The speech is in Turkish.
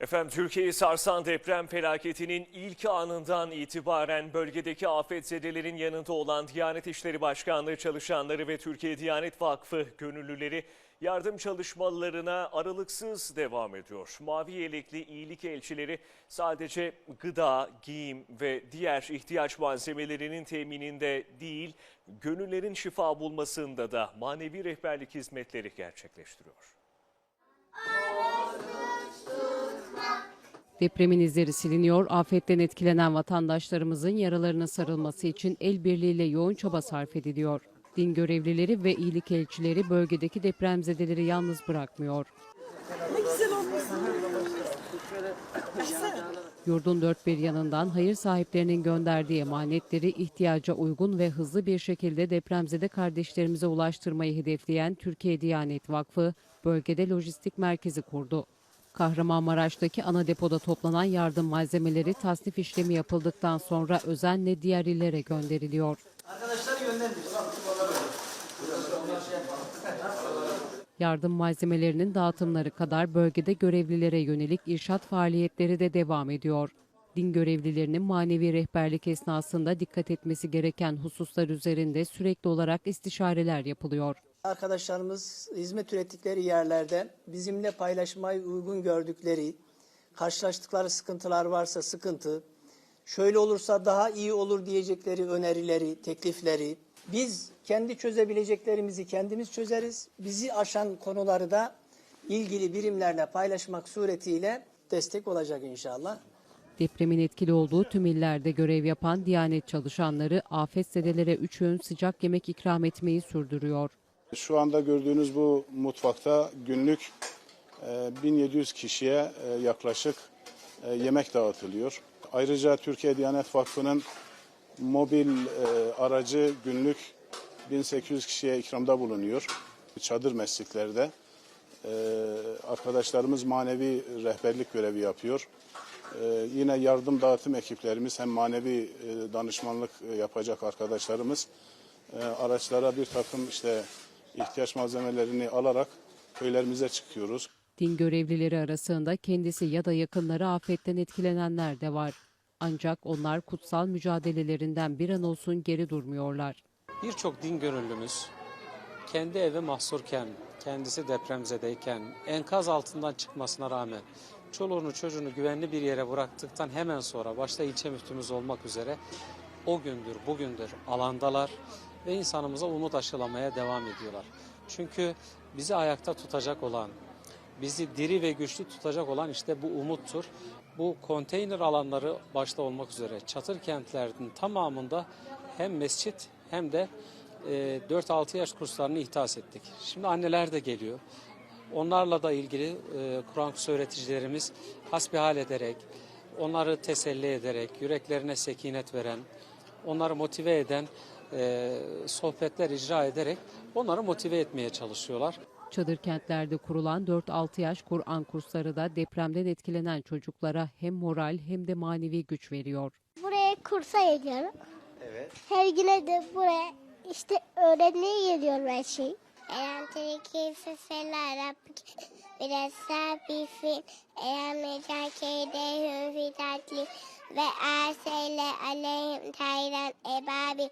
Efendim Türkiye'yi sarsan deprem felaketinin ilk anından itibaren bölgedeki afetzedelerin yanında olan Diyanet İşleri Başkanlığı çalışanları ve Türkiye Diyanet Vakfı gönüllüleri yardım çalışmalarına aralıksız devam ediyor. Mavi yelekli iyilik elçileri sadece gıda, giyim ve diğer ihtiyaç malzemelerinin temininde değil, gönüllerin şifa bulmasında da manevi rehberlik hizmetleri gerçekleştiriyor. Depremin izleri siliniyor, afetten etkilenen vatandaşlarımızın yaralarına sarılması için el birliğiyle yoğun çaba sarf ediliyor. Din görevlileri ve iyilik elçileri bölgedeki depremzedeleri yalnız bırakmıyor. Yurdun dört bir yanından hayır sahiplerinin gönderdiği emanetleri ihtiyaca uygun ve hızlı bir şekilde depremzede kardeşlerimize ulaştırmayı hedefleyen Türkiye Diyanet Vakfı bölgede lojistik merkezi kurdu. Kahramanmaraş'taki ana depoda toplanan yardım malzemeleri tasnif işlemi yapıldıktan sonra özenle diğer illere gönderiliyor. Arkadaşlar yönlendir. Yardım malzemelerinin dağıtımları kadar bölgede görevlilere yönelik irşat faaliyetleri de devam ediyor. Din görevlilerinin manevi rehberlik esnasında dikkat etmesi gereken hususlar üzerinde sürekli olarak istişareler yapılıyor. Arkadaşlarımız hizmet ürettikleri yerlerde bizimle paylaşmayı uygun gördükleri, karşılaştıkları sıkıntılar varsa sıkıntı, şöyle olursa daha iyi olur diyecekleri önerileri, teklifleri, biz kendi çözebileceklerimizi kendimiz çözeriz. Bizi aşan konuları da ilgili birimlerle paylaşmak suretiyle destek olacak inşallah. Depremin etkili olduğu tüm illerde görev yapan Diyanet çalışanları afetzedelere üç öğün sıcak yemek ikram etmeyi sürdürüyor. Şu anda gördüğünüz bu mutfakta günlük e, 1700 kişiye e, yaklaşık e, yemek dağıtılıyor. Ayrıca Türkiye Diyanet Vakfı'nın mobil e, aracı günlük 1800 kişiye ikramda bulunuyor. Çadır mescitlerde. E, Arkadaşlarımız manevi rehberlik görevi yapıyor. E, Yine yardım dağıtım ekiplerimiz hem manevi e, danışmanlık e, yapacak arkadaşlarımız e, araçlara bir takım işte ihtiyaç malzemelerini alarak köylerimize çıkıyoruz. Din görevlileri arasında kendisi ya da yakınları afetten etkilenenler de var. Ancak onlar kutsal mücadelelerinden bir an olsun geri durmuyorlar. Birçok din gönüllümüz kendi evi mahsurken, kendisi depremzedeyken, enkaz altından çıkmasına rağmen çoluğunu çocuğunu güvenli bir yere bıraktıktan hemen sonra başta ilçe müftümüz olmak üzere o gündür bugündür alandalar ve insanımıza umut aşılamaya devam ediyorlar. Çünkü bizi ayakta tutacak olan, bizi diri ve güçlü tutacak olan işte bu umuttur. Bu konteyner alanları başta olmak üzere çatır kentlerin tamamında hem mescit hem de e, 4-6 yaş kurslarını ihtas ettik. Şimdi anneler de geliyor. Onlarla da ilgili e, Kur'an kursu öğreticilerimiz hasbihal ederek, onları teselli ederek, yüreklerine sekinet veren, onları motive eden e, sohbetler icra ederek onları motive etmeye çalışıyorlar. Çadır kentlerde kurulan 4-6 yaş Kur'an kursları da depremden etkilenen çocuklara hem moral hem de manevi güç veriyor. Buraya kursa geliyorum. Evet. Her güne de buraya işte öğrenmeye geliyorum her şeyi. Eğer keyfe fela rabbik biraz sabifin eğer mecakede hüfidatli ve erseyle aleyhim tayran ebabi